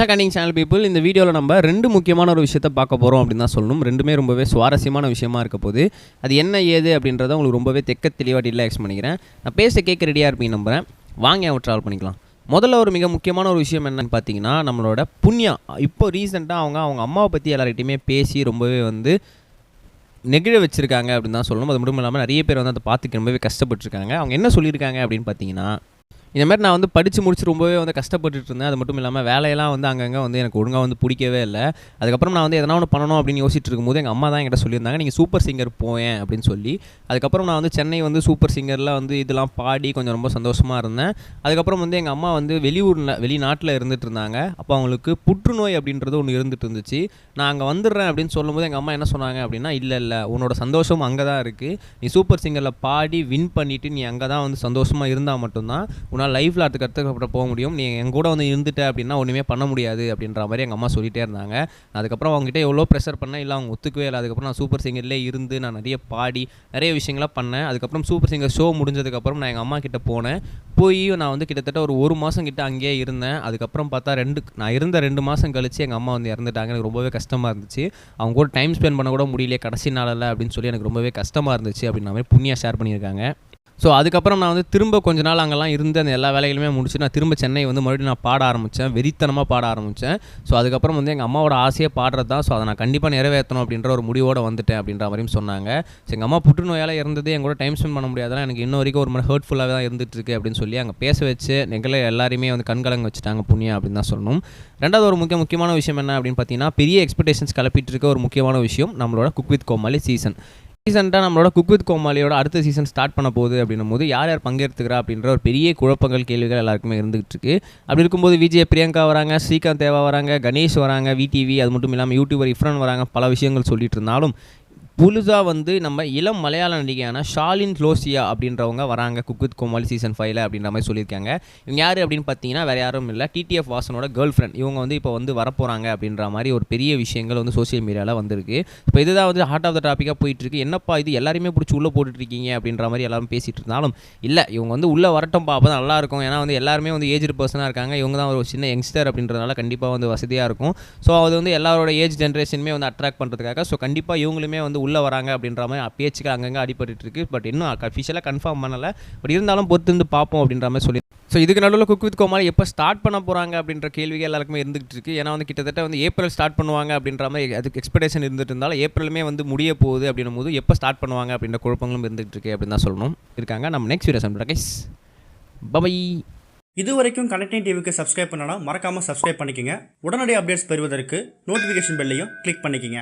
Hello கண்டிங் channel people இந்த வீடியோவில் நம்ம ரெண்டு முக்கியமான ஒரு விஷயத்தை பார்க்க போகிறோம் அப்படின்னு தான் சொல்லணும். ரெண்டுமே ரொம்பவே சுவாரஸ்யமான விஷயமா இருக்க போது அது என்ன ஏது அப்படின்றத உங்களுக்கு ரொம்பவே தெக்க தெளிவாக டீலாக பண்ணிக்கிறேன். நான் பேச கேட்க ரெடியாக இருப்பீங்க நம்புகிறேன் வாங்க அவன் ட்ராவல் பண்ணிக்கலாம். முதல்ல ஒரு மிக முக்கியமான ஒரு விஷயம் என்னன்னு பார்த்தீங்கன்னா நம்மளோட புண்ணியா இப்போ ரீசெண்டாக அவங்க அவங்க அம்மாவை பற்றி எல்லார்கிட்டையுமே பேசி ரொம்பவே வந்து நெகிழ வச்சுருக்காங்க அப்படின்னு தான் சொல்லணும். அது மட்டும் இல்லாமல் நிறைய பேர் வந்து அதை பார்த்துக்க ரொம்பவே கஷ்டப்பட்டிருக்காங்க. அவங்க என்ன சொல்லியிருக்காங்க அப்படின்னு பார்த்தீங்கன்னா இந்த மாதிரி நான் வந்து படித்து முடிச்சு ரொம்பவே வந்து கஷ்டப்பட்டுட்டு இருந்தேன். அது மட்டும் இல்லாமல் வேலையெல்லாம் வந்து அங்கங்கே வந்து எனக்கு ஒழுங்காக வந்து பிடிக்கவே இல்லை. அதுக்கப்புறம் நான் வந்து எதனா ஒன்று பண்ணணும் அப்படின்னு யோசிச்சுட்டு இருக்கும்போது எங்கள் அம்மா தான் என்கிட்ட சொல்லியிருந்தாங்க நீங்கள் சூப்பர் சிங்கர் போயேன் அப்படின்னு சொல்லி. அதுக்கப்புறம் நான் வந்து சென்னை வந்து சூப்பர் சிங்கரில் வந்து இதெல்லாம் பாடி கொஞ்சம் ரொம்ப சந்தோஷமாக இருந்தேன். அதுக்கப்புறம் வந்து எங்கள் அம்மா வந்து வெளியூரில் வெளிநாட்டில் இருந்துட்டு இருந்தாங்க. அப்போ அவங்களுக்கு புற்றுநோய் அப்படின்றது ஒன்று இருந்துட்டு இருந்துச்சு. நான் அங்கே வந்துடுறேன் அப்படின்னு சொல்லும்போது எங்கள் அம்மா என்ன சொன்னாங்க அப்படின்னா இல்லை இல்லை உன்னோட சந்தோஷம் அங்கே தான் இருக்குது நீ சூப்பர் சிங்கரில் பாடி வின் பண்ணிவிட்டு நீ அங்கே தான் வந்து சந்தோஷமாக இருந்தால் மட்டும்தான் உன்னால் லைஃப்பில் அடுத்த கற்றுக்கப்பட்ட போக முடியும். நீ என் கூட வந்து இருந்துட்ட அப்படின்னா ஒன்றுமே பண்ண முடியாது அப்படின்ற மாதிரி எங்கள் அம்மா சொல்லிகிட்டே இருந்தாங்க. அதுக்கப்புறம் அவங்ககிட்ட எவ்வளோ ப்ரெஷர் பண்ணேன் இல்லை அவங்க ஒத்துக்கவே இல்லை. அதுக்கப்புறம் நான் சூப்பர் சிங்கர்லேயே இருந்து நான் நிறைய பாடி நிறைய விஷயங்களாக பண்ணேன். அதுக்கப்புறம் சூப்பர் சிங்கர் ஷோ முடிஞ்சதுக்கப்புறம் நான் எங்கள் அம்மா கிட்ட போனேன். போய் நான் வந்து கிட்டத்தட்ட ஒரு ஒரு மாதம் கிட்ட அங்கேயே இருந்தேன். அதுக்கப்புறம் பார்த்தா ரெண்டு நான் இருந்த ரெண்டு மாதம் கழித்து எங்கள் அம்மா வந்து இறந்துட்டாங்க. எனக்கு ரொம்பவே கஷ்டமாக இருந்துச்சு. அவங்க கூட டைம் ஸ்பெண்ட் பண்ண கூட முடியல கடைசி நாளில் அப்படின்னு சொல்லி எனக்கு ரொம்பவே கஷ்டமாக இருந்துச்சு அப்படின்ற மாதிரி புண்ணியா ஷேர் பண்ணியிருக்காங்க. ஸோ அதுக்கப்புறம் நான் வந்து திரும்ப கொஞ்ச நாள் அங்கெல்லாம் இருந்து அந்த எல்லா வேலைகளுமே முடிச்சு நான் திரும்ப சென்னை வந்து மறுபடியும் நான் பாட ஆரம்பித்தேன் வெறித்தனமாக பாட ஆரம்பித்தேன் ஸோ அதுக்கப்புறம் வந்து எங்கள் அம்மாவோட ஆசையே பாடுறது தான். ஸோ அதை நான் கண்டிப்பாக நிறைவேற்றணும் அப்படின்ற ஒரு முடிவோடு வந்துட்டேன் அப்படின்ற மாதிரியும் சொன்னாங்க. ஸோ எங்கள் அம்மா புற்றுநோயால் இருந்தது என் கூட டைம் ஸ்பெண்ட் பண்ண முடியாதெல்லாம் எனக்கு இன்ன வரைக்கும் ஒரு மாதிரி ஹர்ட்ஃபுல்லாகவே தான் இருந்துட்டுருக்கு அப்படின்னு சொல்லி அங்கே பேச வச்சு எங்களை எல்லாருமே வந்து கண்கலங்க வச்சுட்டாங்க புண்ணியா அப்படின்னு தான் சொல்லணும். ரெண்டாவது ஒரு முக்கிய முக்கியமான விஷயம் என்ன அப்படின்னு பார்த்தீங்கன்னா பெரிய எக்ஸ்பெக்டேஷன்ஸ் கிளப்பிட்டு இருக்க ஒரு முக்கியமான விஷயம் நம்மளோட குக் வித் கோமாளி சீசன் ரீசெண்டாக நம்மளோட குக் வித் கோமாளியோட அடுத்த சீசன் ஸ்டார்ட் பண்ண போகுது அப்படின்னும் போது யார் யார் பங்கேற்றுக்கிறா அப்படின்ற ஒரு பெரிய குழப்பங்கள் கேள்விகள் எல்லாருக்குமே இருந்துகிட்டு இருக்கு. அப்படி இருக்கும்போது விஜய் பிரியங்கா வராங்க ஸ்ரீகாந்த் தேவா வராங்க கணேஷ் வராங்க விடிவி அது மட்டும் இல்லாமல் யூடியூபர் இஃப்ரன் வராங்க பல விஷயங்கள் சொல்லிட்டு இருந்தாலும் புதுசாக வந்து நம்ம இளம் மலையாள நடிகையான ஷாலின் லோசியா அப்படின்றவங்க வராங்க குக்குத் கோமாளி சீசன் ஃபைவ்ல அப்படின்ற மாதிரி சொல்லியிருக்காங்க. இவங்க யார் அப்படின்னு பார்த்தீங்கன்னா வேறு யாரும் இல்லை. டிடிஎஃப் வாசனோட கேர்ள் ஃப்ரெண்ட் இவங்க வந்து இப்போ வந்து வரப்போகிறாங்க அப்படின்ற மாதிரி ஒரு பெரிய விஷயங்கள் வந்து சோஷியல் மீடியாவில் வந்திருக்கு. இப்போ இதுதான் வந்து ஹார்ட் ஆஃப் த டாப்பிக்காக போயிட்டுருக்கு என்னப்பா இது? எல்லாருமே பிடிச்சி உள்ளே போட்டுட்டு இருக்கீங்க அப்படின்ற மாதிரி எல்லாரும் பேசிகிட்டு இருந்தாலும் இல்லை இவங்க வந்து உள்ளே வரட்டும்பா அப்போ தான் நல்லா இருக்கும். ஏன்னா வந்து எல்லாருமே வந்து ஏஜ்டு பர்சனாக இருக்காங்க. இவங்க தான் ஒரு சின்ன யங்ஸ்டர் அப்படின்றதுனால கண்டிப்பாக வந்து வசதியாக இருக்கும். ஸோ அது வந்து எல்லாரோட ஏஜ் ஜென்ரேஷனுமே வந்து அட்ராக்ட் பண்ணுறதுக்காக ஸோ கண்டிப்பாக இவங்களுமே வந்து உள்ளே வராங்க அப்படின்ற மாதிரி பேச்சுக்கு அங்கங்கே அடிபட்டு இருக்கு பட் இன்னும் அஃபிஷியலாக கன்ஃபார்ம் பண்ணலை. பட் இருந்தாலும் பொறுத்து இருந்து பார்ப்போம் அப்படின்ற மாதிரி சொல்லி ஸோ இதுக்கு நடுவில் குக் வித் கோமாளி எப்போ ஸ்டார்ட் பண்ண போகிறாங்க அப்படின்ற கேள்விகள் எல்லாருக்குமே இருந்துகிட்டு இருக்கு ஏன்னா வந்து கிட்டத்தட்ட வந்து ஏப்ரல் ஸ்டார்ட் பண்ணுவாங்க அப்படின்ற மாதிரி அதுக்கு எக்ஸ்பெக்டேஷன் இருந்துட்டு இருந்தாலும் ஏப்ரலுமே வந்து முடிய போகுது அப்படின்னும் போது எப்போ ஸ்டார்ட் பண்ணுவாங்க அப்படின்ற குழப்பங்களும் இருந்துகிட்டு இருக்கு அப்படின்னு தான் சொல்லணும். இருக்காங்க. நம்ம நெக்ஸ்ட் வீடியோ சந்திரா கைஸ் பபை இது வரைக்கும் கனெக்டிங் டிவிக்கு சப்ஸ்கிரைப் பண்ணனா மறக்காமல் சப்ஸ்கிரைப் பண்ணிக்கங்க. உடனடி அப்டேட்ஸ் பெறுவதற்கு நோட்டிஃபிகேஷன் பெல்லையும் கிளிக் பண்ணிக்கங்க.